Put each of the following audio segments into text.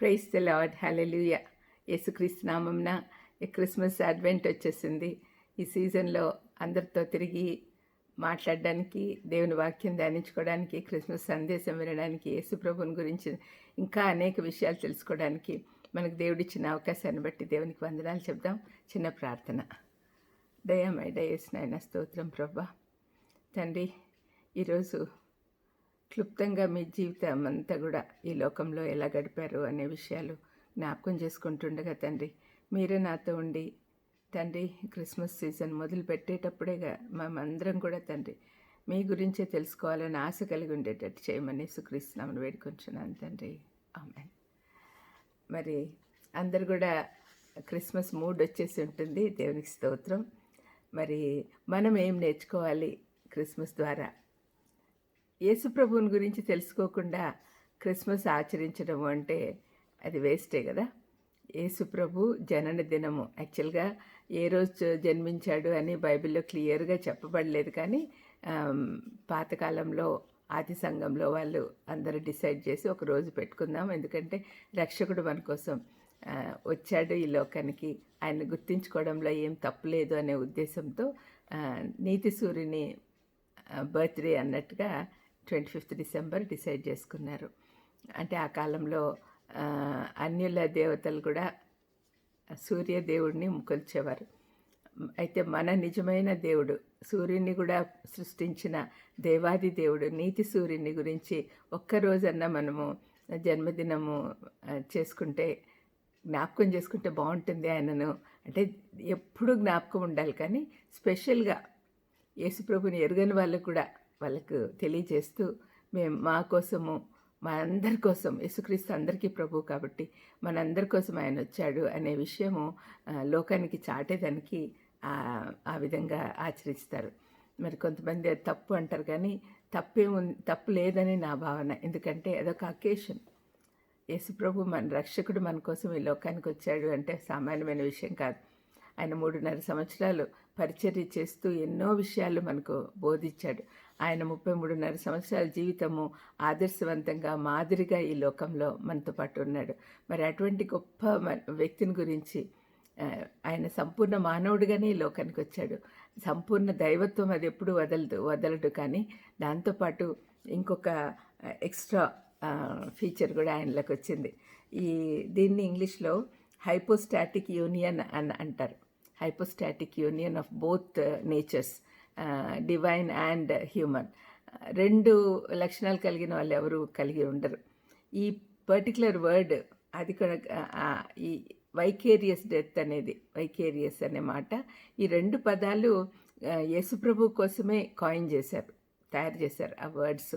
Price the lord. Hallelujah యేసుక్రీస్తు నామంన Christmas advent వచ్చేసింది. ఈ సీజన్లో అందరితో తిరిగి మాట్లాడడానికి దేవుని వాక్యం ధ్యానించుకోవడానికి క్రిస్మస్ సందేశం వినడానికి యేసు ప్రభుని గురించి ఇంకా అనేక విషయాలు తెలుసుకోవడానికి మనకు దేవుడిచ్చిన అవకాశాన్ని బట్టి దేవునికి వందనాలు చెప్దాం. చిన్న ప్రార్థన. దయమై దయస్ నాయన స్తోత్రం ప్రభా. తండ్రి ఈరోజు క్లుప్తంగా మీ జీవితం అంతా కూడా ఈ లోకంలో ఎలా గడిపారు అనే విషయాలు జ్ఞాపకం చేసుకుంటుండగా తండ్రి మీరే నాతో ఉండి తండ్రి క్రిస్మస్ సీజన్ మొదలు పెట్టేటప్పుడేగా మేమందరం కూడా తండ్రి మీ గురించే తెలుసుకోవాలని ఆశ కలిగి ఉండేటట్టు చేయమని సుక్రీస్తున్నామని వేడుకుంటున్నాను తండ్రి. ఆమె మరి అందరు కూడా క్రిస్మస్ మూడ్ వచ్చేసి ఉంటుంది. దేవునికి స్తోత్రం. మరి మనం ఏం నేర్చుకోవాలి క్రిస్మస్ ద్వారా? యేసుప్రభువుని గురించి తెలుసుకోకుండా క్రిస్మస్ ఆచరించడం అంటే అది వేస్టే కదా. యేసుప్రభు జనన దినము. యాక్చువల్గా ఏ రోజు జన్మించాడు అని బైబిల్లో క్లియర్గా చెప్పబడలేదు కానీ పాతకాలంలో ఆది సంఘంలో వాళ్ళు అందరూ డిసైడ్ చేసి ఒక రోజు పెట్టుకుందాం. ఎందుకంటే రక్షకుడు మన కోసం వచ్చాడు ఈ లోకానికి. ఆయన గుర్తించుకోవడంలో ఏం తప్పులేదు అనే ఉద్దేశంతో నీతి సూర్యుని బర్త్డే అన్నట్టుగా ట్వంటీ ఫిఫ్త్ డిసెంబర్ డిసైడ్ చేసుకున్నారు. అంటే ఆ కాలంలో అన్యుల దేవతలు కూడా సూర్యదేవుడిని కొలిచేవారు అయితే మన నిజమైన దేవుడు సూర్యుని కూడా సృష్టించిన దేవాది దేవుడు నీతి సూర్యుని గురించి ఒక్కరోజన్నా మనము జన్మదినము చేసుకుంటే జ్ఞాపకం చేసుకుంటే బాగుంటుంది ఆయనను. అంటే ఎప్పుడూ జ్ఞాపకం ఉండాలి కానీ స్పెషల్గా యేసుప్రభుని ఎరుగని వాళ్ళకు కూడా వాళ్ళకు తెలియజేస్తూ మేము మా కోసము మా అందరి కోసం యేసుక్రీస్తు అందరికీ ప్రభు కాబట్టి మనందరి కోసం ఆయన వచ్చాడు అనే విషయము లోకానికి చాటేదానికి ఆ విధంగా ఆచరిస్తారు. మరి కొంతమంది అది తప్పు అంటారు కానీ తప్పేము తప్పు లేదని నా భావన. ఎందుకంటే అదొక అకేషన్. యేసుప్రభు మన రక్షకుడు మన కోసం ఈ లోకానికి వచ్చాడు అంటే సామాన్యమైన విషయం కాదు. ఆయన మూడున్నర సంవత్సరాలు పరిచర్య చేస్తూ ఎన్నో విషయాలు మనకు బోధించాడు. ఆయన ముప్పై మూడున్నర సంవత్సరాల జీవితము ఆదర్శవంతంగా మాదిరిగా ఈ లోకంలో మనతో పాటు ఉన్నాడు. మరి అటువంటి గొప్ప వ్యక్తిని గురించి ఆయన సంపూర్ణ మానవుడిగానే ఈ లోకానికి వచ్చాడు. సంపూర్ణ దైవత్వం అది ఎప్పుడు వదలదు వదలడు కానీ దాంతోపాటు ఇంకొక ఎక్స్ట్రా ఫీచర్ కూడా ఆయనలోకి వచ్చింది. ఈ దీన్ని ఇంగ్లీష్లో హైపోస్టాటిక్ యూనియన్ అని అంటారు. Hypostatic union of both natures. Divine and human రెండు లక్షణాలు కలిగిన వాళ్ళు ఎవరు కలిగి ఉండరు. ఈ పర్టికులర్ వర్డ్ అది కూడా ఈ వైకేరియస్ డెత్ అనేది వైకేరియస్ అనే మాట ఈ రెండు పదాలు యేసుప్రభు కోసమే కాయిన్ చేశారు తయారు చేశారు ఆ words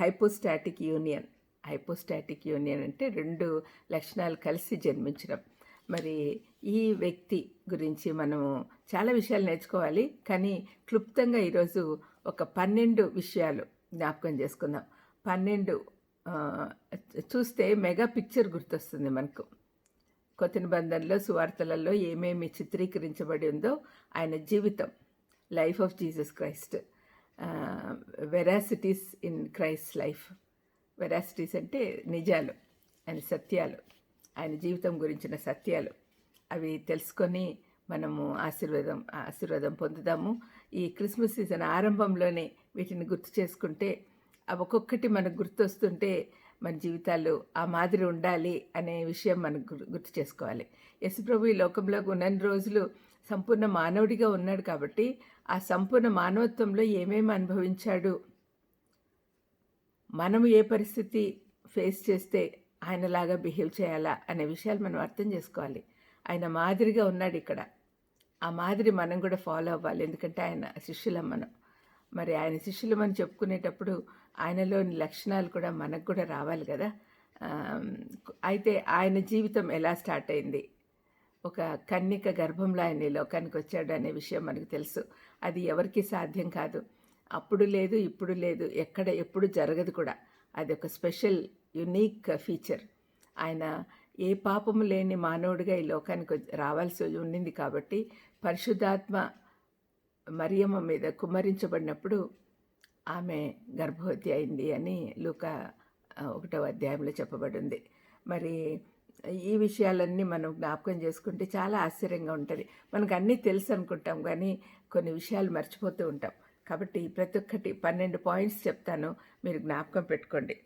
hypostatic union hypostatic union అంటే రెండు లక్షణాలు కలిసి జన్మించడం. మరి ఈ వ్యక్తి గురించి మనము చాలా విషయాలు నేర్చుకోవాలి. కానీ క్లుప్తంగా ఈరోజు ఒక పన్నెండు విషయాలు జ్ఞాపకం చేసుకుందాం. పన్నెండు చూస్తే మెగా పిక్చర్ గుర్తొస్తుంది మనకు. కొత్త నిబంధనలో సువార్తలలో ఏమేమి చిత్రీకరించబడి ఉందో ఆయన జీవితం life of Jesus Christ. Veracities in Christ life. Veracities అంటే నిజాలు ఆయన సత్యాలు. ఆయన జీవితం గురించిన సత్యాలు అవి తెలుసుకొని మనము ఆశీర్వాదం ఆశీర్వాదం పొందుదాము. ఈ క్రిస్మస్ సీజన్ ఆరంభంలోనే వీటిని గుర్తు చేసుకుంటే అవి ఒక్కొక్కటి మనకు గుర్తొస్తుంటే మన జీవితాలు ఆ మాదిరి ఉండాలి అనే విషయం మనకు గుర్తు చేసుకోవాలి. యశుప్రభు ఈ లోకంలో ఉన్నన్ని రోజులు సంపూర్ణ మానవుడిగా ఉన్నాడు కాబట్టి ఆ సంపూర్ణ మానవత్వంలో ఏమేమి అనుభవించాడు మనము ఏ పరిస్థితి ఫేస్ చేస్తే ఆయనలాగా బిహేవ్ చేయాలా అనే విషయాలు మనం అర్థం చేసుకోవాలి. ఆయన మాదిరిగా ఉన్నాడు ఇక్కడ. ఆ మాదిరి మనం కూడా ఫాలో అవ్వాలి. ఎందుకంటే ఆయన శిష్యులం మనం మరి ఆయన శిష్యులమని చెప్పుకునేటప్పుడు ఆయనలోని లక్షణాలు కూడా మనకు కూడా రావాలి కదా. అయితే ఆయన జీవితం ఎలా స్టార్ట్ అయింది? ఒక కన్నిక గర్భంలో ఆయన ఈ లోకానికి వచ్చాడు అనే విషయం మనకు తెలుసు. అది ఎవరికి సాధ్యం కాదు. అప్పుడు లేదు ఇప్పుడు లేదు ఎక్కడ ఎప్పుడు జరగదు కూడా. అది ఒక స్పెషల్ యునీక్ ఫీచర్ ఆయన ఏ పాపము లేని మానవుడిగా ఈ లోకానికి వచ్చి- రావాల్సి ఉండింది కాబట్టి పరిశుద్ధాత్మ మరియమ్మ మీద కుమ్మరించబడినప్పుడు ఆమె గర్భవతి అయింది అని లూక ఒకటవ అధ్యాయంలో చెప్పబడింది. మరి ఈ విషయాలన్నీ మనం జ్ఞాపకం చేసుకుంటే చాలా ఆశ్చర్యంగా ఉంటుంది. మనకు అన్నీ తెలుసు అనుకుంటాం కానీ కొన్ని విషయాలు మర్చిపోతూ ఉంటాం. కాబట్టి ప్రతి ఒక్కటి పన్నెండు పాయింట్స్ చెప్తాను. మీరు జ్ఞాపకం పెట్టుకోండి.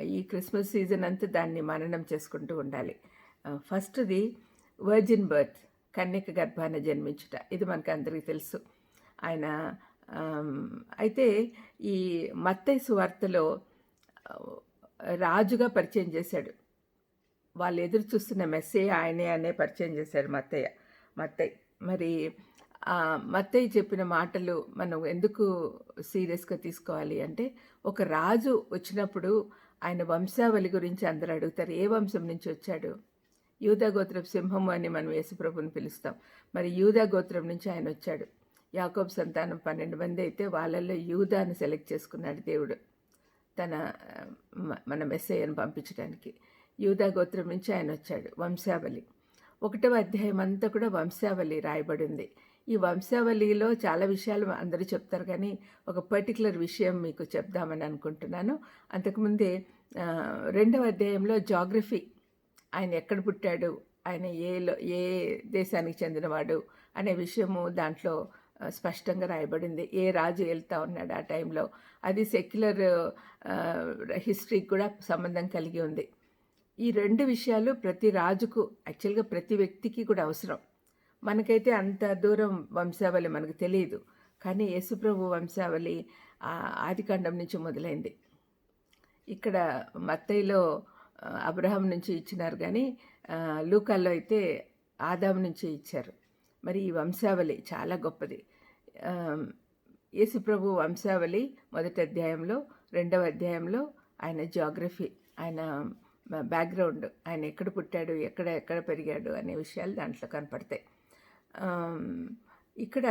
ఈ క్రిస్మస్ సీజన్ అంతా దాన్ని మననం చేసుకుంటూ ఉండాలి. ఫస్ట్ది వర్జిన్ బర్త్ కన్యక గర్భాన జన్మించుట. ఇది మనకు అందరికీ తెలుసు. ఆయన అయితే ఈ మత్తయ్య సువార్తలో రాజుగా పరిచయం చేశాడు. వాళ్ళు ఎదురు చూస్తున్న మెస్సే ఆయనే అనే పరిచయం చేశాడు మత్తయ్య. మత్తయ్య మరి మత్తయ్య చెప్పిన మాటలు మనం ఎందుకు సీరియస్గా తీసుకోవాలి అంటే ఒక రాజు వచ్చినప్పుడు ఆయన వంశావళి గురించి అందరూ అడుగుతారు. ఏ వంశం నుంచి వచ్చాడు? యూదా గోత్రపు సింహము అని మనం యేసుప్రభుని పిలుస్తాం. మరి యూదా గోత్రం నుంచి ఆయన వచ్చాడు. యాకోబ్ సంతానం పన్నెండు మంది అయితే వాళ్ళల్లో యూదాను సెలెక్ట్ చేసుకున్నాడు దేవుడు. తన మన మెస్సయ్యను పంపించడానికి. యూదా గోత్రం నుంచి ఆయన వచ్చాడు. వంశావళి. ఒకటవ అధ్యాయం అంతా కూడా వంశావళి రాయబడి ఉంది. ఈ వంశావళిలో చాలా విషయాలు అందరూ చెప్తారు కానీ ఒక పర్టికులర్ విషయం మీకు చెప్దామని అనుకుంటున్నాను. అంతకుముందే రెండవ అధ్యాయంలో జాగ్రఫీ ఆయన ఎక్కడ పుట్టాడు ఆయన ఏలో ఏ దేశానికి చెందినవాడు అనే విషయము దాంట్లో స్పష్టంగా రాయబడింది. ఏ రాజు వెళ్తా ఉన్నాడు ఆ టైంలో. అది సెక్యులర్ హిస్టరీకి కూడా సంబంధం కలిగి ఉంది. ఈ రెండు విషయాలు ప్రతి రాజుకు యాక్చువల్గా ప్రతి వ్యక్తికి కూడా అవసరం. మనకైతే అంత దూరం వంశావళి మనకు తెలియదు కానీ యేసుప్రభు వంశావళి ఆదికాండం నుంచి మొదలైంది. ఇక్కడ మత్తయిలో అబ్రహం అబ్రహాం నుంచి ఇచ్చినారు కానీ లూకాల్లో అయితే ఆదాం నుంచి ఇచ్చారు. మరి ఈ వంశావళి చాలా గొప్పది. యేసుప్రభు వంశావళి మొదటి అధ్యాయంలో రెండవ అధ్యాయంలో ఆయన జాగ్రఫీ ఆయన బ్యాక్గ్రౌండ్ ఆయన ఎక్కడ పుట్టాడు ఎక్కడ ఎక్కడ పెరిగాడు అనే విషయాలు దాంట్లో కనపడతాయి. ఇక్కడ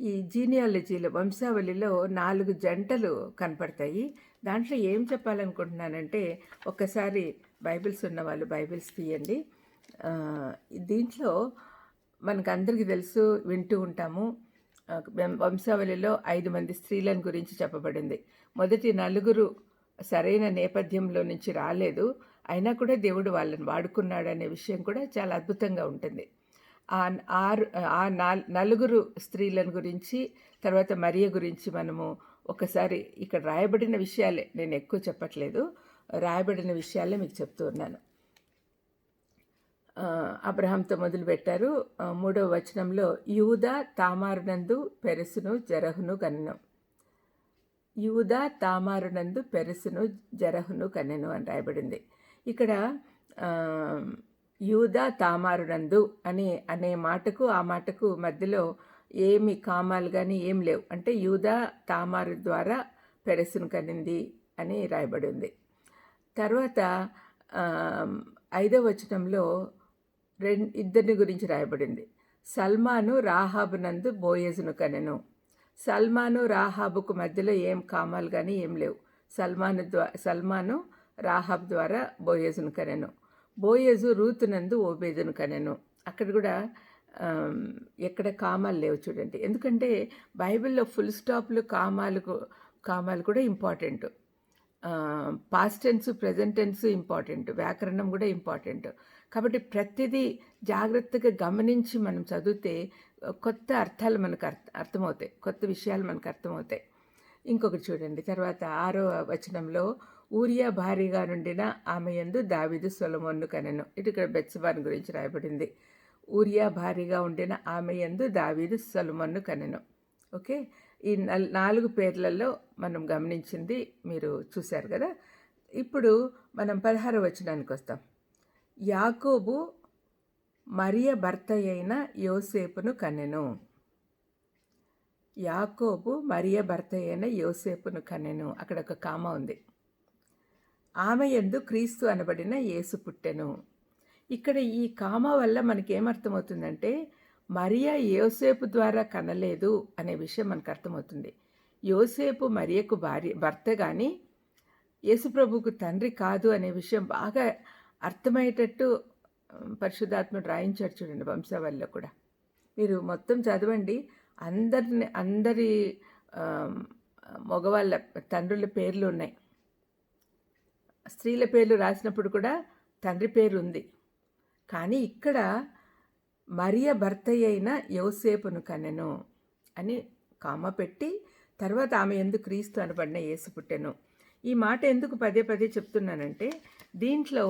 ఈ జీనియాలజీలో వంశావళిలో నాలుగు జంటలు కనపడతాయి. దాంట్లో ఏం చెప్పాలనుకుంటున్నానంటే ఒక్కసారి బైబిల్స్ ఉన్న వాళ్ళు బైబిల్స్ తీయండి. దీంట్లో మనకు అందరికీ తెలుసు వింటూ ఉంటాము. వంశావళిలో ఐదు మంది స్త్రీలను గురించి చెప్పబడింది. మొదటి నలుగురు సరైన నేపథ్యంలో నుంచి రాలేదు. అయినా కూడా దేవుడు వాళ్ళని వాడుకున్నాడు అనే విషయం కూడా చాలా అద్భుతంగా ఉంటుంది. ఆ ఆరు ఆ నలుగురు స్త్రీలను గురించి తర్వాత మరియ గురించి మనము ఒకసారి ఇక్కడ రాయబడిన విషయాలే. నేను ఎక్కువ చెప్పట్లేదు. రాయబడిన విషయాలే మీకు చెప్తూ ఉన్నాను. అబ్రహంతో అబ్రహాంతో మొదలుపెట్టారు. మూడవ వచనంలో యూదా తామారునందు పెరసును జరహును కన్నెను. యూదా తామారునందు పెరసును జరహును కన్నెను అని రాయబడింది. ఇక్కడ యూదా తామారునందు అని అనే మాటకు ఆ మాటకు మధ్యలో ఏమి కామాలు కానీ ఏం లేవు. అంటే యూదా తామారు ద్వారా పెరసును కనింది అని రాయబడి ఉంది. తర్వాత ఐదవ వచనంలో రెండు ఇద్దరిని గురించి రాయబడింది సల్మాను రాహాబునందు బోయేజును కనెను. సల్మాను రాహాబుకు మధ్యలో ఏం కామాలు కానీ ఏం లేవు. సల్మాను ద్వా సల్మాను రాహాబ్ ద్వారా బోయేజును కనెను. బోయేజు రూతునందు ఓబేజును కనెను. అక్కడ కూడా ఎక్కడ కామాలు లేవు చూడండి. ఎందుకంటే బైబిల్లో ఫుల్ స్టాప్లు కామాలు కామాలు కూడా important. Past tense present tense important. వ్యాకరణం కూడా ఇంపార్టెంట్. కాబట్టి ప్రతిదీ జాగ్రత్తగా గమనించి మనం చదివితే కొత్త అర్థాలు మనకు అర్థ అర్థమవుతాయి. కొత్త విషయాలు మనకు అర్థమవుతాయి. ఇంకొకటి చూడండి. తర్వాత ఆరో వచనంలో ఊరియా భారీగా నుండిన ఆమె యందు దావిదు సొలమోన్ను కనెను. ఇటు ఇక్కడ బెత్సబాన్ గురించి రాయబడింది. ఊరియా భారీగా ఉండిన ఆమె యందు దావీదు సొలమోన్ను కనెను. ఓకే? ఈ నల్- నాలుగు పేర్లలో మనం గమనించింది మీరు చూశారు కదా? ఇప్పుడు మనం పదహార వచనానికి వస్తాం. యాకోబు మరియ భర్త అయిన యోసేపును కనెను. యాకోబు మరియ భర్త అయిన యోసేపును కనెను అక్కడ ఒక కామ ఉంది. ఆమె ఎందు క్రీస్తు అనబడిన యేసు పుట్టెను. ఇక్కడ ఈ కామ వల్ల మనకేమర్థమవుతుందంటే మరియా యోసేపు ద్వారా కనలేదు అనే విషయం మనకు అర్థమవుతుంది యోసేపు మరియకు భార్య భర్త కానీ యేసుప్రభుకు తండ్రి కాదు అనే విషయం బాగా అర్థమయ్యేటట్టు ఆ, రాయించాడు చూడండి వంశావళిలో కూడా. మీరు మొత్తం చదవండి. అందరిని అందరి మగవాళ్ళ తండ్రుల పేర్లు ఉన్నాయి. స్త్రీల పేర్లు రాసినప్పుడు కూడా తండ్రి పేరు ఉంది. కానీ ఇక్కడ మరియ భర్త అయిన యోసేపును కనెను అని కామ పెట్టి తర్వాత ఆమె ఎందుకు క్రీస్తు అనబడిన యేసు పుట్టెను. ఈ మాట ఎందుకు పదే పదే చెప్తున్నానంటే దీంట్లో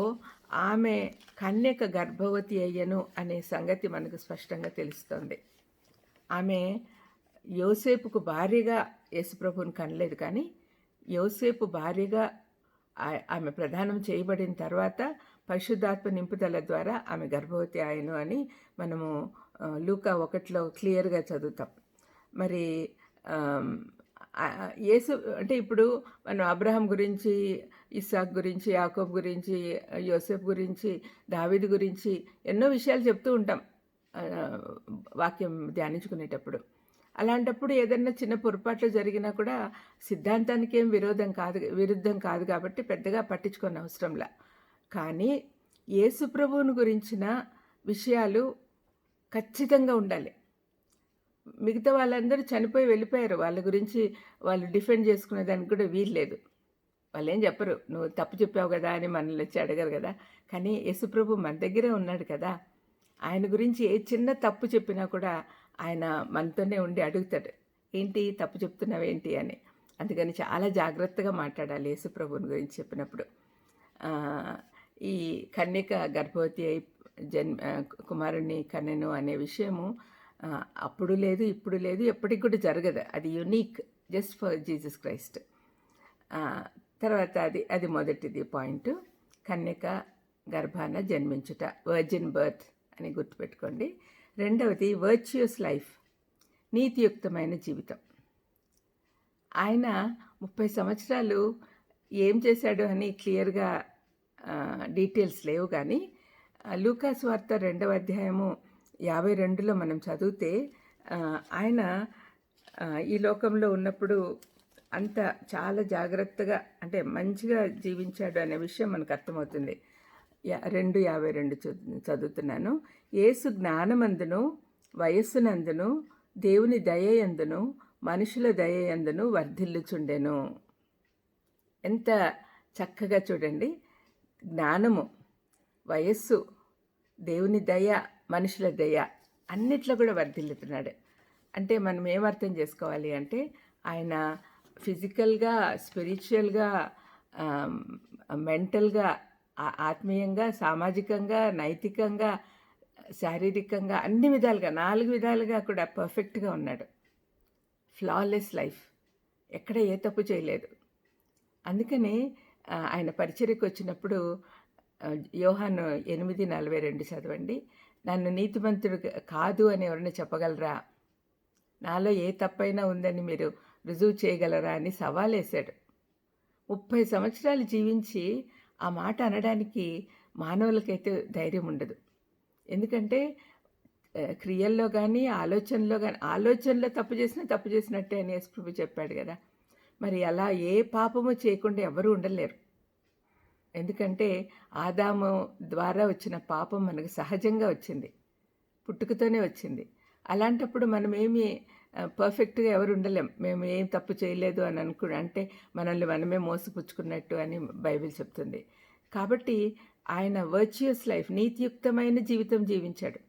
ఆమె కన్యక గర్భవతి అయ్యను అనే సంగతి మనకు స్పష్టంగా తెలుస్తుంది. ఆమె యోసేపుకు భార్యగా యేసుప్రభుని కనలేదు కానీ యోసేపు భార్యగా ఆమె ప్రదానం చేయబడిన తర్వాత పరిశుద్ధాత్మ నింపుదల ద్వారా ఆమె గర్భవతి ఆయను అని మనము లూకా ఒకటిలో క్లియర్గా చదువుతాం. మరి యేసు అంటే ఇప్పుడు మనం అబ్రహం గురించి ఇస్సాక్ గురించి యాకోబ్ గురించి యోసెఫ్ గురించి దావిద్ గురించి ఎన్నో విషయాలు చెప్తూ ఉంటాం. వాక్యం ధ్యానించుకునేటప్పుడు. అలాంటప్పుడు ఏదన్నా చిన్న పొరపాట్లు జరిగినా కూడా సిద్ధాంతానికి ఏం విరోధం కాదు విరుద్ధం కాదు కాబట్టి పెద్దగా పట్టించుకోని అవసరంలా. కానీ యేసు ప్రభువుని గురించిన విషయాలు ఖచ్చితంగా ఉండాలి. మిగతా వాళ్ళందరూ చనిపోయి వెళ్ళిపోయారు. వాళ్ళ గురించి వాళ్ళు డిఫెండ్ చేసుకునే దానికి కూడా వీల్లేదు వాళ్ళు ఏం చెప్పరు. నువ్వు తప్పు చెప్పావు కదా అని మనల్ని వచ్చి అడగరు కదా. కానీ యేసుప్రభు మన దగ్గరే ఉన్నాడు కదా. ఆయన గురించి ఏ చిన్న తప్పు చెప్పినా కూడా ఆయన మనతోనే ఉండి అడుగుతాడు ఏంటి తప్పు చెప్తున్నావేంటి అని. అందుకని చాలా జాగ్రత్తగా మాట్లాడాలి యేసుప్రభుని గురించి చెప్పినప్పుడు. ఈ కన్యక గర్భవతి అయి జన్ కుమారుణ్ణి కన్నెను అనే విషయము అప్పుడు లేదు ఇప్పుడు లేదు ఎప్పటికి కూడా జరగదు. అది unique just for Jesus Christ. తర్వాత అది అది మొదటిది పాయింట్. కన్యక గర్భాన జన్మించుట వర్జిన్ బర్త్. అని గుర్తుపెట్టుకోండి. రెండవది వర్చ్యుయస్ లైఫ్ నీతియుక్తమైన జీవితం. ఆయన ముప్పై సంవత్సరాలు ఏం చేశాడు అని క్లియర్గా డీటెయిల్స్ లేవు కానీ లూకాస్ వార్త రెండవ అధ్యాయము యాభై రెండులో మనం చదివితే ఆయన ఈ లోకంలో ఉన్నప్పుడు అంత చాలా జాగ్రత్తగా అంటే మంచిగా జీవించాడు అనే విషయం మనకు అర్థమవుతుంది. రెండు యాభై రెండు చదు- చదువుతున్నాను. ఏసు జ్ఞానమందును వయస్సునందును దేవుని దయయందును మనుషుల దయయందును వర్ధిల్లుచుండెను. ఎంత చక్కగా చూడండి. జ్ఞానము వయస్సు దేవుని దయ మనుషుల దయ అన్నిట్లో కూడా వర్ధిల్లుతున్నాడు. అంటే మనం ఏం అర్థం చేసుకోవాలి అంటే ఆయన ఫిజికల్గా స్పిరిచువల్గా మెంటల్గా ఆత్మీయంగా సామాజికంగా నైతికంగా శారీరకంగా అన్ని విధాలుగా నాలుగు విధాలుగా కూడా పర్ఫెక్ట్గా ఉన్నాడు. Flawless life. ఎక్కడ ఏ తప్పు చేయలేదు. అందుకని ఆయన పరిచర్యకు వచ్చినప్పుడు యోహాను ఎనిమిది నలభై రెండు చదవండి. నన్ను నీతిమంతుడు కాదు అని ఎవరైనా చెప్పగలరా? నాలో ఏ తప్పైనా ఉందని మీరు రుజువు చేయగలరా అని సవాలేశాడు. ముప్పై సంవత్సరాలు జీవించి ఆ మాట అనడానికి మానవులకైతే ధైర్యం ఉండదు. ఎందుకంటే క్రియల్లో కానీ ఆలోచనలో కానీ ఆలోచనలో తప్పు చేసినా తప్పు చేసినట్టే అని యేసుప్రభు చెప్పాడు కదా. మరి అలా ఏ పాపము చేయకుండా ఎవరు ఉండలేరు. ఎందుకంటే ఆదాము ద్వారా వచ్చిన పాపం మనకు సహజంగా వచ్చింది. పుట్టుకతోనే వచ్చింది. అలాంటప్పుడు మనమేమి పర్ఫెక్ట్గా ఎవరు ఉండలేం. మేము ఏం తప్పు చేయలేదు అని అనుకుని అంటే మనల్ని మనమే మోసపుచ్చుకున్నట్టు అని బైబిల్ చెప్తుంది. కాబట్టి ఆయన వర్చుయస్ లైఫ్ నీతియుక్తమైన జీవితం జీవించాడు.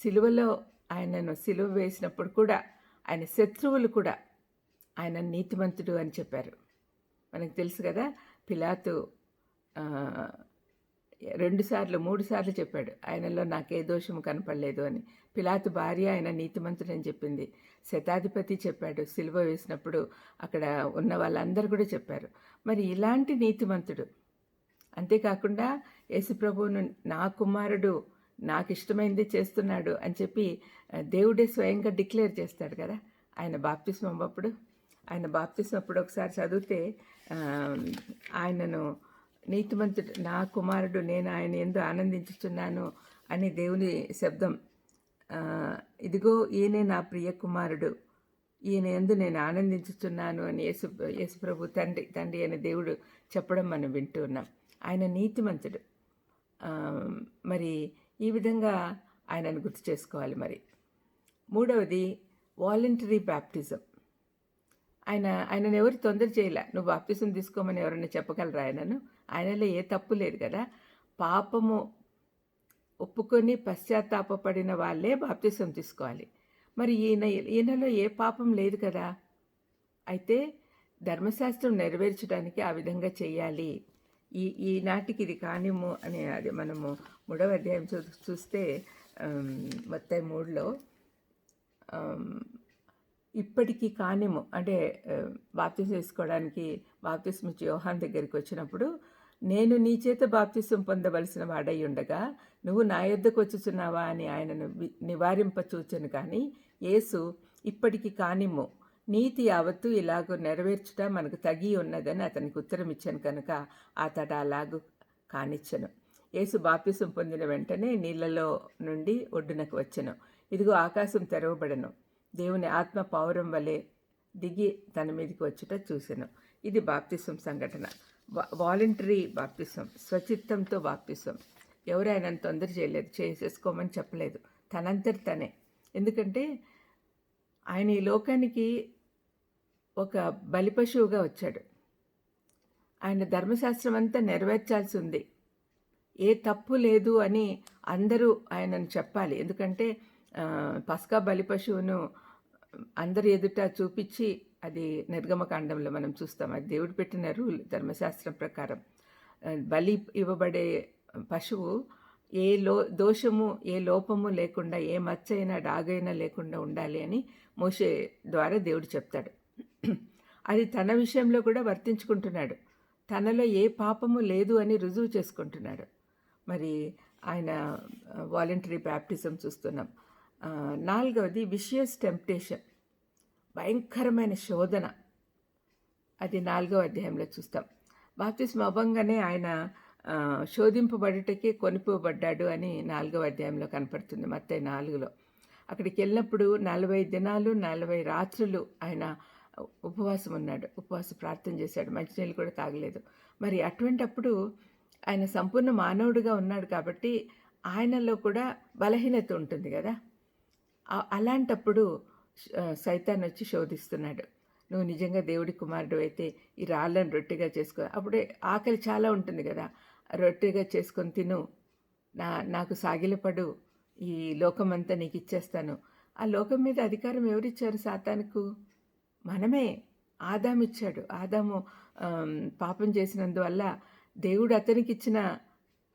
సిలువలో ఆయనను సిలువ వేసినప్పుడు కూడా ఆయన శత్రువులు కూడా ఆయన నీతిమంతుడు అని చెప్పారు. మనకు తెలుసు కదా పిలాతు రెండుసార్లు మూడు సార్లు చెప్పాడు ఆయనలో నాకే దోషము కనపడలేదు అని. పిలాతు భార్య ఆయన నీతిమంతుడని చెప్పింది. శతాధిపతి చెప్పాడు. సిలువ వేసినప్పుడు అక్కడ ఉన్న వాళ్ళందరూ కూడా చెప్పారు. మరి ఇలాంటి నీతిమంతుడు. అంతేకాకుండా యేసుప్రభువును నా కుమారుడు నాకు ఇష్టమైంది చేస్తున్నాడు అని చెప్పి దేవుడే స్వయంగా డిక్లేర్ చేస్తాడు కదా. ఆయన బాప్తిస్మం అప్పుడు. ఆయన బాప్తిస్మం అప్పుడు ఒకసారి చదివితే ఆయనను నీతిమంతుడు నా కుమారుడు నేను ఆయన ఎందు ఆనందించుతున్నాను అని దేవుని శబ్దం ఇదిగో ఈయనే నా ప్రియ కుమారుడు ఈయన ఎందు నేను ఆనందించుతున్నాను అని యేసు యేసుప్రభు తండ్రి తండ్రి అనే దేవుడు చెప్పడం మనం వింటూ ఉన్నాం. ఆయన నీతిమంతుడు. మరి ఈ విధంగా ఆయనను గుర్తు చేసుకోవాలి మరి. మూడవది వాలంటరీ బ్యాప్టిజం ఆయన ఆయనను ఎవరు తొందర చేయలే. నువ్వు బాప్తిసం తీసుకోమని ఎవరైనా చెప్పగలరా ఆయనను? ఆయనలో ఏ తప్పు లేదు కదా. పాపము ఒప్పుకొని పశ్చాత్తాపపడిన వాళ్ళే బాప్తిసం తీసుకోవాలి. మరి ఈయన ఈయనలో ఏ పాపం లేదు కదా. అయితే ధర్మశాస్త్రం నెరవేర్చడానికి ఆ విధంగా చేయాలి. ఈ ఈనాటికి ఇది కానిము అని అది మనము మూడవ అధ్యాయం చూ చూస్తే మొత్తం మూడులో ఇప్పటికీ కానిము అంటే బాప్తిసం తీసుకోవడానికి బాప్తిస్మిచ్చి యోహాన్ దగ్గరికి వచ్చినప్పుడు నేను నీ చేత బాప్తిసం పొందవలసిన వాడై ఉండగా నువ్వు నా యొద్దకు వచ్చుచున్నావా అని ఆయనను నివారింపచూచను కానీ యేసు ఇప్పటికి కానిమ్ము నీతి యావత్తు ఇలాగూ నెరవేర్చుట మనకు తగి ఉన్నదని అతనికి ఉత్తరం ఇచ్చాను కనుక అతడు అలాగూ కానిచ్చను. యేసు బాప్తిసం పొందిన వెంటనే నీళ్ళలో నుండి ఒడ్డునకు వచ్చెను. ఇదిగో ఆకాశం తెరవబడను. దేవుని ఆత్మ పౌరం వలె దిగి తన మీదకి వచ్చుట చూసెను. ఇది బాప్తిసం సంఘటన. వాలంటరీ బాప్తిసం స్వచిత్తంతో బాప్తిసం ఎవరు తొందర చేయలేదు చేసేసుకోమని చెప్పలేదు. తనంతటి తనే. ఎందుకంటే ఆయన ఈ లోకానికి ఒక బలిపశువుగా వచ్చాడు. ఆయన ధర్మశాస్త్రం అంతా నెరవేర్చాల్సి ఉంది. ఏ తప్పు లేదు అని అందరూ ఆయనను చెప్పాలి. ఎందుకంటే ఆ, పస్కా బలి పశువును అందరి ఎదుట చూపించి అది నిర్గమకాండంలో మనం చూస్తాం. అది దేవుడు పెట్టిన రూల్ ధర్మశాస్త్రం ప్రకారం. బలి ఇవ్వబడే పశువు ఏ లో దోషము ఏ లోపము లేకుండా ఏ మచ్చైనా డాగైనా లేకుండా ఉండాలి అని మోషే ద్వారా దేవుడు చెప్తాడు. అది తన విషయంలో కూడా వర్తించుకుంటున్నాడు. తనలో ఏ పాపము లేదు అని రుజువు చేసుకుంటున్నాడు. మరి ఆయన వాలంటరీ బ్యాప్టిజం చూస్తున్నాం. నాలుగవది విషియస్ టెంప్టేషన్. భయంకరమైన శోధన. అది నాలుగవ అధ్యాయంలో చూస్తాం. బాప్తిస్మ అవ్వంగానే ఆయన ఆ, శోధింపబడుటకే కొనిపోబడ్డాడు అని నాలుగవ అధ్యాయంలో కనపడుతుంది. మత్తయి నాలుగులో. అక్కడికి వెళ్ళినప్పుడు నలభై దినాలు నలభై రాత్రులు ఆయన ఉపవాసం ఉన్నాడు. ఉపవాసం ప్రార్థన చేశాడు. మంచినీళ్ళు కూడా తాగలేదు. మరి అటువంటప్పుడు ఆయన సంపూర్ణ మానవుడిగా ఉన్నాడు కాబట్టి ఆయనలో కూడా బలహీనత ఉంటుంది కదా. అలాంటప్పుడు సైతాన్ వచ్చి శోధిస్తున్నాడు. నువ్వు నిజంగా దేవుడి కుమారుడు అయితే ఈ రాళ్ళను రొట్టెగా చేసుకో అప్పుడే ఆకలి చాలా ఉంటుంది కదా. రొట్టెగా చేసుకొని తిను. నా నాకు సాగిలపడు ఈ లోకమంతా నీకు ఇచ్చేస్తాను. ఆ లోకం మీద అధికారం ఎవరిచ్చారు సాతానుకు? మనమే. ఆదాము ఇచ్చాడు. ఆదాము పాపం చేసినందువల్ల దేవుడు అతనికి ఇచ్చిన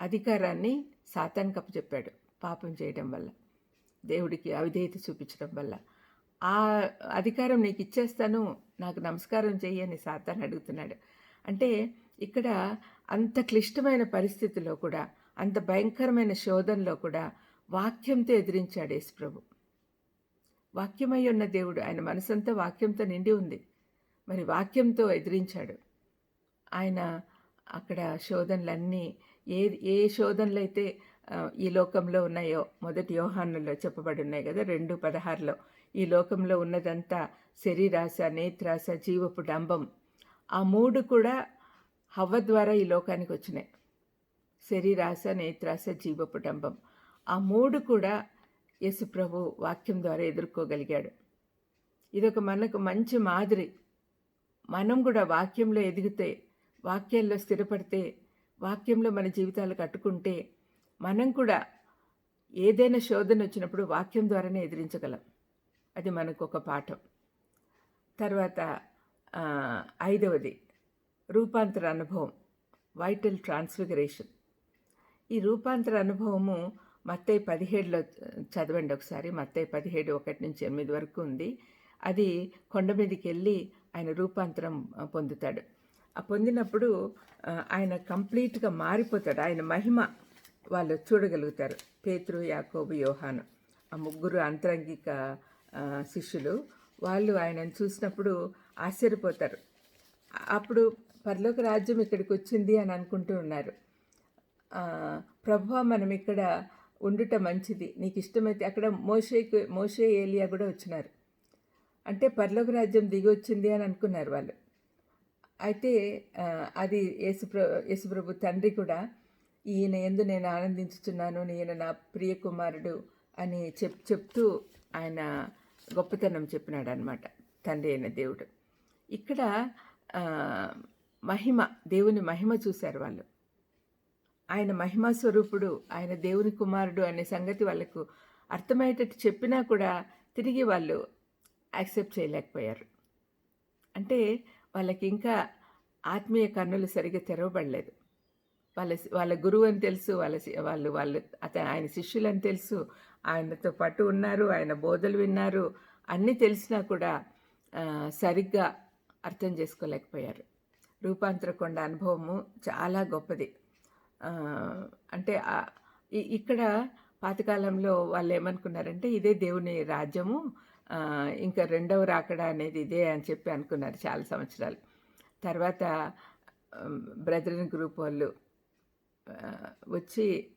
అధికారాన్ని సాతానికి అప్పచెప్పాడు పాపం చేయడం వల్ల. దేవుడికి అవిధేయత చూపించడం వల్ల. ఆ అధికారం నీకు ఇచ్చేస్తాను నాకు నమస్కారం చెయ్యి అని సాతాన్ అడుగుతున్నాడు. అంటే ఇక్కడ అంత క్లిష్టమైన పరిస్థితిలో కూడా అంత భయంకరమైన శోధనలో కూడా వాక్యంతో ఎదిరించాడు యేసుప్రభు. వాక్యమై ఉన్న దేవుడు ఆయన మనసంతా వాక్యంతో నిండి ఉంది. మరి వాక్యంతో ఎదిరించాడు. ఆయన అక్కడ శోధనలన్నీ ఏ ఏ శోధనలు అయితే ఈ లోకంలో ఉన్నాయో మొదటి యోహానులో చెప్పబడి ఉన్నాయి కదా రెండు పదహారులో. ఈ లోకంలో ఉన్నదంతా శరీరాశ నేత్రాశ జీవపు డంబం. ఆ మూడు కూడా హవ్వ ద్వారా ఈ లోకానికి వచ్చినాయి. శరీరాశ నేత్రాశ జీవపు డంబం. ఆ మూడు కూడా యేసు ప్రభు వాక్యం ద్వారా ఎదుర్కోగలిగాడు. ఇదొక మనకు మంచి మాదిరి. మనం కూడా వాక్యంలో ఎదిగితే వాక్యాల్లో స్థిరపడితే వాక్యంలో మన జీవితాలు కట్టుకుంటే మనం కూడా ఏదైనా శోధన వచ్చినప్పుడు వాక్యం ద్వారానే ఎదిరించగలం. అది మనకు ఒక పాఠం. తర్వాత ఐదవది రూపాంతర అనుభవం వైటల్ ట్రాన్స్ఫిగరేషన్ ఈ రూపాంతర అనుభవము మత్తయి పదిహేడులో చదవండి ఒకసారి. మత్తయి పదిహేడు ఒకటి నుంచి ఎనిమిది వరకు ఉంది. అది కొండ మీదకి వెళ్ళి ఆయన రూపాంతరం పొందుతాడు. ఆ పొందినప్పుడు ఆయన కంప్లీట్గా మారిపోతాడు. ఆయన మహిమ వాళ్ళు చూడగలుగుతారు. పేతురు యాకోబు యోహాను. ఆ ముగ్గురు అంతరంగిక శిష్యులు వాళ్ళు ఆయనను చూసినప్పుడు ఆశ్చర్యపోతారు. అప్పుడు పరలోక రాజ్యం ఇక్కడికి వచ్చింది అని అనుకుంటూ ఉన్నారు. ప్రభు మనం ఇక్కడ ఉండుట మంచిది. నీకు ఇష్టమైతే అక్కడ మోషేకి మోషే ఏలియా కూడా వచ్చినారు. అంటే పరలోక రాజ్యం దిగి వచ్చింది అని అనుకున్నారు వాళ్ళు. అయితే అది యేసుప్ర యేసుప్రభు తండ్రి కూడా ఈయన ఎందు నేను ఆనందించుచున్నాను ఈయన నా ప్రియ కుమారుడు అని చెప్ చెప్తూ ఆయన గొప్పతనం చెప్పినాడు అనమాట తండ్రి అయిన దేవుడు. ఇక్కడ మహిమ దేవుని మహిమ చూశారు వాళ్ళు. ఆయన మహిమా స్వరూపుడు ఆయన దేవుని కుమారుడు అనే సంగతి వాళ్ళకు అర్థమయ్యేటట్టు చెప్పినా కూడా తిరిగి వాళ్ళు యాక్సెప్ట్ చేయలేకపోయారు. అంటే వాళ్ళకి ఇంకా ఆత్మీయ కన్నులు సరిగ్గా తెరవబడలేదు. వాళ్ళ వాళ్ళ గురువు అని తెలుసు వాళ్ళ వాళ్ళు వాళ్ళు అతను ఆయన శిష్యులని తెలుసు ఆయనతో పాటు ఉన్నారు ఆయన బోధలు విన్నారు అన్నీ తెలిసినా కూడా సరిగ్గా అర్థం చేసుకోలేకపోయారు. రూపాంతరకొండ అనుభవము చాలా గొప్పది. అంటే ఇక్కడ పాతకాలంలో వాళ్ళు ఏమనుకున్నారంటే ఇదే దేవుని రాజ్యము ఇంకా రెండవ రాకడ అనేది ఇదే అని చెప్పి అనుకున్నారు చాలా సంవత్సరాలు. తర్వాత బ్రదర్ గ్రూప్ వాళ్ళు వచ్చి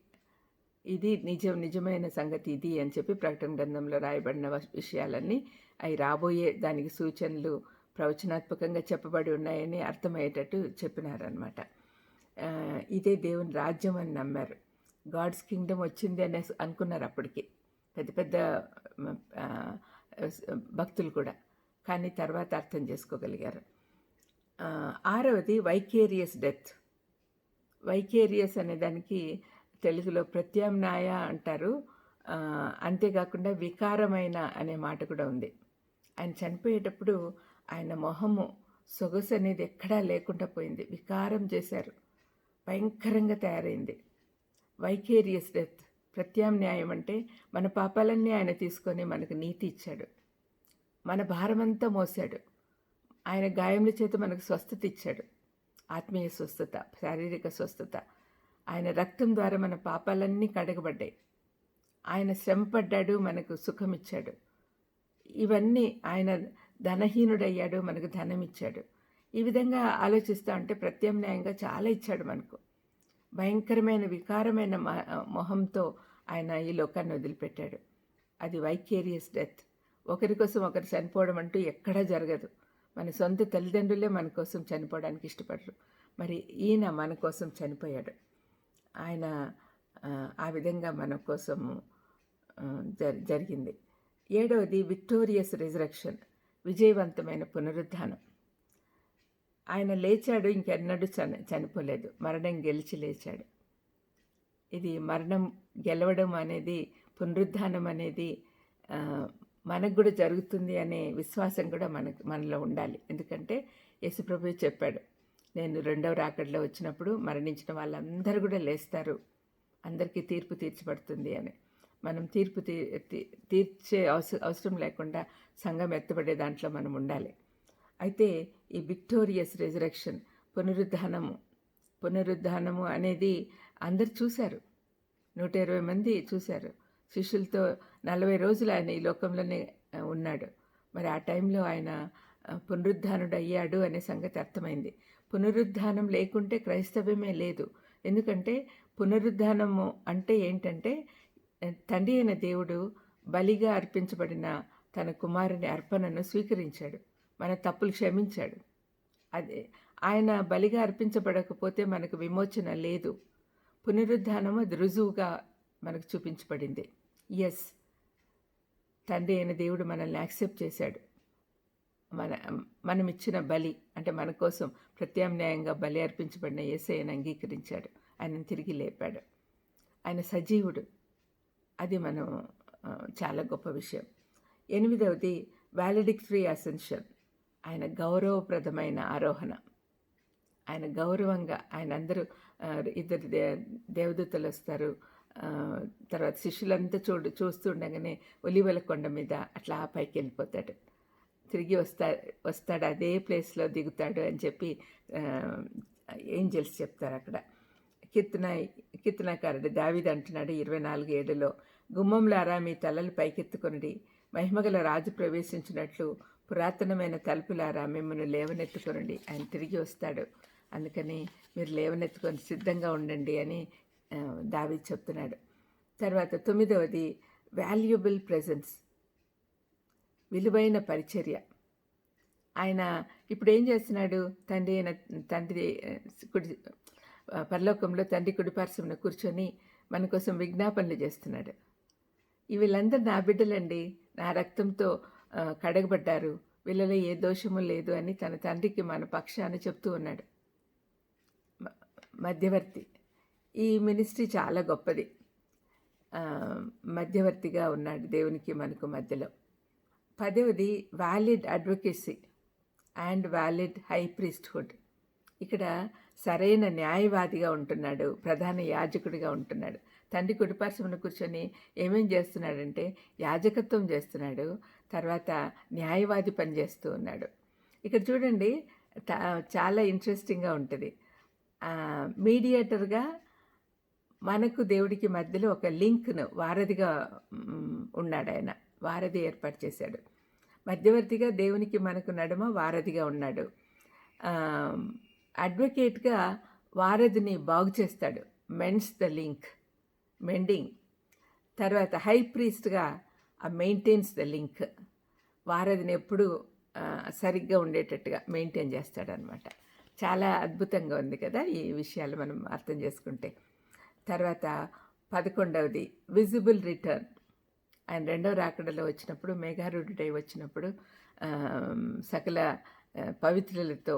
ఇది నిజం నిజమైన సంగతి ఇది అని చెప్పి ప్రకటన గ్రంథంలో రాయబడిన విషయాలన్నీ అవి రాబోయే దానికి సూచనలు ప్రవచనాత్మకంగా చెప్పబడి ఉన్నాయని అర్థమయ్యేటట్టు చెప్పినారనమాట ఇదే దేవుని రాజ్యం అని నమ్మారు. గాడ్స్ కింగ్డమ్ వచ్చింది అనే అనుకున్నారు అప్పటికి. పెద్ద పెద్ద భక్తులు కూడా. కానీ తర్వాత అర్థం చేసుకోగలిగారు. ఆరవది వైకేరియస్ డెత్. వైకేరియస్ అనే దానికి తెలుగులో ప్రత్యామ్నాయ అంటారు. అంతేకాకుండా వికారమైన అనే మాట కూడా ఉంది. ఆయన చనిపోయేటప్పుడు ఆయన మొహము సొగసు అనేది ఎక్కడా లేకుండా పోయింది. వికారం చేశారు. భయంకరంగా తయారైంది. Vicarious death. ప్రత్యామ్నాయం అంటే మన పాపాలన్నీ ఆయన తీసుకొని మనకు నీతి ఇచ్చాడు. మన భారమంతా మోసాడు. ఆయన గాయముల చేత మనకు స్వస్థత ఇచ్చాడు. ఆత్మీయ స్వస్థత శారీరక స్వస్థత. ఆయన రక్తం ద్వారా మన పాపాలన్నీ కడగబడ్డాయి. ఆయన శ్రమపడ్డాడు మనకు సుఖమిచ్చాడు. ఇవన్నీ ఆయన ధనహీనుడయ్యాడు మనకు ధనం ఇచ్చాడు ఈ విధంగా ఆలోచిస్తూ ఉంటే ప్రత్యామ్నాయంగా చాలా ఇచ్చాడు మనకు. భయంకరమైన వికారమైన మ- మొహంతో ఆయన ఈ లోకాన్ని వదిలిపెట్టాడు. అది వైకేరియస్ డెత్. ఒకరి కోసం ఒకరు చనిపోవడం అంటూ ఎక్కడా జరగదు. మన సొంత తల్లిదండ్రులే మన కోసం చనిపోవడానికి ఇష్టపడరు. మరి ఈయన మన కోసం చనిపోయాడు. ఆయన ఆ, విధంగా మన కోసము జరి జరిగింది. ఏడవది విక్టోరియస్ రిజరక్షన్ విజయవంతమైన పునరుద్ధానం. ఆయన లేచాడు ఇంకెన్నడూ చని చనిపోలేదు. మరణం గెలిచి లేచాడు. ఇది మరణం గెలవడం అనేది పునరుద్ధానం అనేది మనకు కూడా జరుగుతుంది అనే విశ్వాసం కూడా మనకు మనలో ఉండాలి. ఎందుకంటే యేసుప్రభు చెప్పాడు నేను రెండవ రాకడలో వచ్చినప్పుడు మరణించిన వాళ్ళందరూ కూడా లేస్తారు. అందరికీ తీర్పు తీర్చబడుతుంది అని. మనం తీర్పు తీ తీర్చే అవసరం అవసరం లేకుండా సంఘం ఎత్తబడే దాంట్లో మనం ఉండాలి. అయితే ఈ విక్టోరియస్ రిజరక్షన్ పునరుద్ధానము పునరుద్ధానము అనేది అందరు చూశారు. నూట ఇరవై మంది చూశారు. శిష్యులతో నలభై రోజులు ఆయన ఈ లోకంలోనే ఉన్నాడు. మరి ఆ టైంలో ఆయన పునరుద్ధానుడు అయ్యాడు అనే సంగతి అర్థమైంది. పునరుద్ధానం లేకుంటే క్రైస్తవ్యమే లేదు. ఎందుకంటే పునరుద్ధానము అంటే ఏంటంటే తండ్రి అయిన దేవుడు బలిగా అర్పించబడిన తన కుమారుని అర్పణను స్వీకరించాడు. మన తప్పులు క్షమించాడు. అదే ఆయన బలిగా అర్పించబడకపోతే మనకు విమోచన లేదు. పునరుద్ధానము అది రుజువుగా మనకు చూపించబడింది. ఎస్ తండ్రి అయిన దేవుడు మనల్ని యాక్సెప్ట్ చేశాడు. మన మనం ఇచ్చిన బలి అంటే మన కోసం ప్రత్యామ్నాయంగా బలి అర్పించబడిన ఏసైని అంగీకరించాడు. ఆయనను తిరిగి లేపాడు. ఆయన సజీవుడు. అది మనం చాలా గొప్ప విషయం. ఎనిమిదవది వ్యాలిడిక్టరీ అసెన్షన్ ఆయన గౌరవప్రదమైన ఆరోహణ. ఆయన గౌరవంగా ఆయన అందరూ ఇద్దరు దే దేవదూతలు వస్తారు. తర్వాత శిష్యులంతా చూడు చూస్తుండగానే ఒలివల కొండ మీద అట్లా పైకి వెళ్ళిపోతాడు తిరిగి వస్తా వస్తాడు అదే ప్లేస్లో దిగుతాడు అని చెప్పి ఏంజల్స్ చెప్తారు అక్కడ. కీర్తన కీర్తనకారుడు దావిది అంటున్నాడు ఇరవై నాలుగు ఏడులో గుమ్మంలారా మీ తలలు పైకెత్తుకొనిడి మహిమగల రాజు ప్రవేశించినట్లు పురాతనమైన తలుపులారా మిమ్మల్ని లేవనెత్తుకొనండి ఆయన తిరిగి వస్తాడు. అందుకని మీరు లేవనెత్తుకొని సిద్ధంగా ఉండండి అని దావి చెప్తున్నాడు. తర్వాత తొమ్మిదవది వాల్యుబుల్ ప్రెజెన్స్ విలువైన పరిచర్య. ఆయన ఇప్పుడు ఏం చేస్తున్నాడు? తండ్రి అయిన తండ్రి కుడి పరలోకంలో తండ్రి కుడిపార్శ్వమున కూర్చొని మన కోసం విజ్ఞాపనలు చేస్తున్నాడు. వీళ్ళందరూ నా బిడ్డలండి. నా రక్తంతో కడగబడ్డారు. వీళ్ళలో ఏ దోషము లేదు అని తన తండ్రికి మన పక్షాన చెప్తూ ఉన్నాడు. మధ్యవర్తి. ఈ మినిస్ట్రీ చాలా గొప్పది. మధ్యవర్తిగా ఉన్నాడు దేవునికి మనకు మధ్యలో. పదవది valid advocacy and valid high priesthood ఇక్కడ సరైన న్యాయవాదిగా ఉంటున్నాడు ప్రధాన యాజకుడిగా ఉంటున్నాడు. తండ్రి కుడిపార్శ్వమున కూర్చొని ఏమేం చేస్తున్నాడంటే యాజకత్వం చేస్తున్నాడు తర్వాత న్యాయవాది పని చేస్తూ ఉన్నాడు. ఇక్కడ చూడండి త- చాలా ఇంట్రెస్టింగ్గా ఉంటుంది. మీడియేటర్గా మనకు దేవుడికి మధ్యలో ఒక లింక్ను వారధిగా ఉన్నాడు ఆయన వారధి ఏర్పాటు చేశాడు. మధ్యవర్తిగా దేవునికి మనకు నడుమ వారధిగా ఉన్నాడు. అడ్వకేట్గా వారధిని బాగు చేస్తాడు. మెన్స్ ద లింక్ మెండింగ్ తర్వాత హై ప్రీస్ట్గా ఆ మెయింటైన్స్ ద లింక్ వారధిని ఎప్పుడు సరిగ్గా ఉండేటట్టుగా మెయింటైన్ చేస్తాడనమాట చాలా అద్భుతంగా ఉంది కదా ఈ విషయాలు మనం అర్థం చేసుకుంటే. తర్వాత పదకొండవది విజిబుల్ రిటర్న్ ఆయన రెండవ రాకడలో వచ్చినప్పుడు మేఘారుడై వచ్చినప్పుడు సకల పవిత్రులతో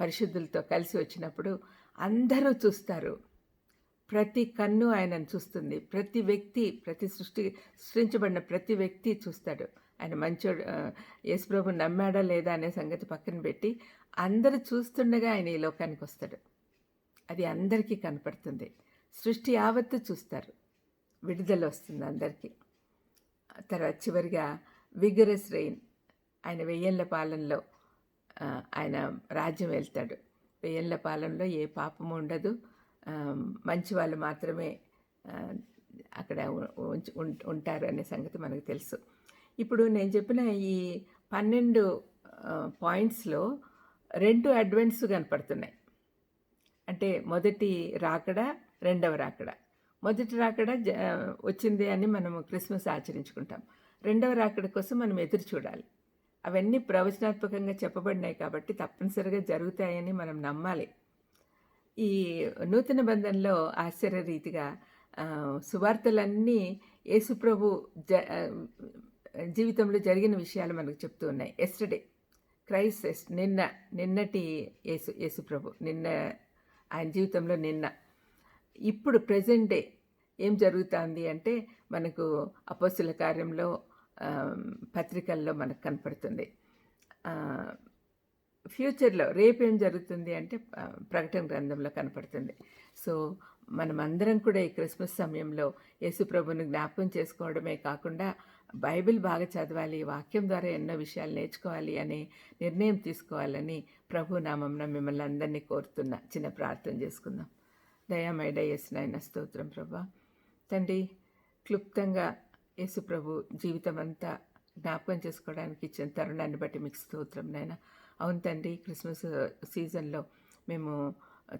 పరిశుద్ధులతో కలిసి వచ్చినప్పుడు అందరూ చూస్తారు. ప్రతి కన్ను ఆయనను చూస్తుంది. ప్రతి వ్యక్తి ప్రతి సృష్టి సృష్టించబడిన ప్రతి వ్యక్తి చూస్తాడు. ఆయన మంచోడు యేసుప్రభు నమ్మాడా లేదా అనే సంగతి పక్కన పెట్టి అందరూ చూస్తుండగా ఆయన ఈ లోకానికి వస్తాడు. అది అందరికీ కనపడుతుంది. సృష్టి యావత్తు చూస్తారు. విడుదల వస్తుంది అందరికీ. తర్వాత చివరిగా విగరస్ రెయిన్ ఆయన వెయ్యళ్ళ పాలనలో ఆయన రాజ్యం వెళ్తాడు. వెయ్యేళ్ళ పాలనలో ఏ పాపము ఉండదు. మంచి వాళ్ళు మాత్రమే అక్కడ ఉంటారు అనే సంగతి మనకు తెలుసు. ఇప్పుడు నేను చెప్పిన ఈ పన్నెండు పాయింట్స్లో రెండు అడ్వెంట్స్ కనపడుతున్నాయి. అంటే మొదటి రాకడ రెండవ రాకడ. మొదటి రాకడ వచ్చింది అని మనము క్రిస్మస్ ఆచరించుకుంటాం. రెండవ రాకడ కోసం మనం ఎదురు చూడాలి. అవన్నీ ప్రవచనాత్మకంగా చెప్పబడినాయి కాబట్టి తప్పనిసరిగా జరుగుతాయని మనం నమ్మాలి. ఈ నూతన బంధంలో ఆశ్చర్యరీతిగా సువార్తలన్నీ యేసుప్రభు జ జీవితంలో జరిగిన విషయాలు మనకు చెప్తూ ఉన్నాయి. ఎస్టర్డే క్రైస్ట్ ఎస్ నిన్న నిన్నటి యేసు యేసుప్రభు నిన్న ఆయన జీవితంలో నిన్న. ఇప్పుడు ప్రజెంట్ డే ఏం జరుగుతుంది అంటే మనకు అపోస్తుల కార్యంలో పత్రికల్లో మనకు కనపడుతుంది. ఫ్యూచర్లో రేపు ఏం జరుగుతుంది అంటే ప్రకటన గ్రంథంలో కనపడుతుంది. సో మనమందరం కూడా ఈ క్రిస్మస్ సమయంలో యేసుప్రభుని జ్ఞాపకం చేసుకోవడమే కాకుండా బైబిల్ బాగా చదవాలి వాక్యం ద్వారా ఎన్నో విషయాలు నేర్చుకోవాలి అనే నిర్ణయం తీసుకోవాలని ప్రభు నామంన మిమ్మల్ని అందరినీ కోరుతున్నా చిన్న ప్రార్థన చేసుకుందాం. దయామయ డయస్ నాయన స్తోత్రం ప్రభా. తండ్రి క్లుప్తంగా యేసు ప్రభు జీవితం అంతా జ్ఞాపకం చేసుకోవడానికి ఇచ్చిన తరుణాన్ని బట్టి మీకు స్తోత్రం నాయన. అవును తండ్రి క్రిస్మస్ సీజన్లో మేము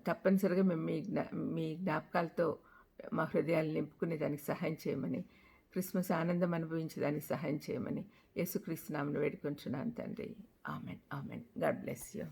తప్పనిసరిగా మేము మీ జ్ఞా మీ జ్ఞాపకాలతో మా హృదయాలు నింపుకునే దానికి సహాయం చేయమని క్రిస్మస్ ఆనందం అనుభవించడానికి సహాయం చేయమని యేసుక్రీస్తు నామను వేడుకొంచున్నాను తండ్రి. Amen amen. God bless you.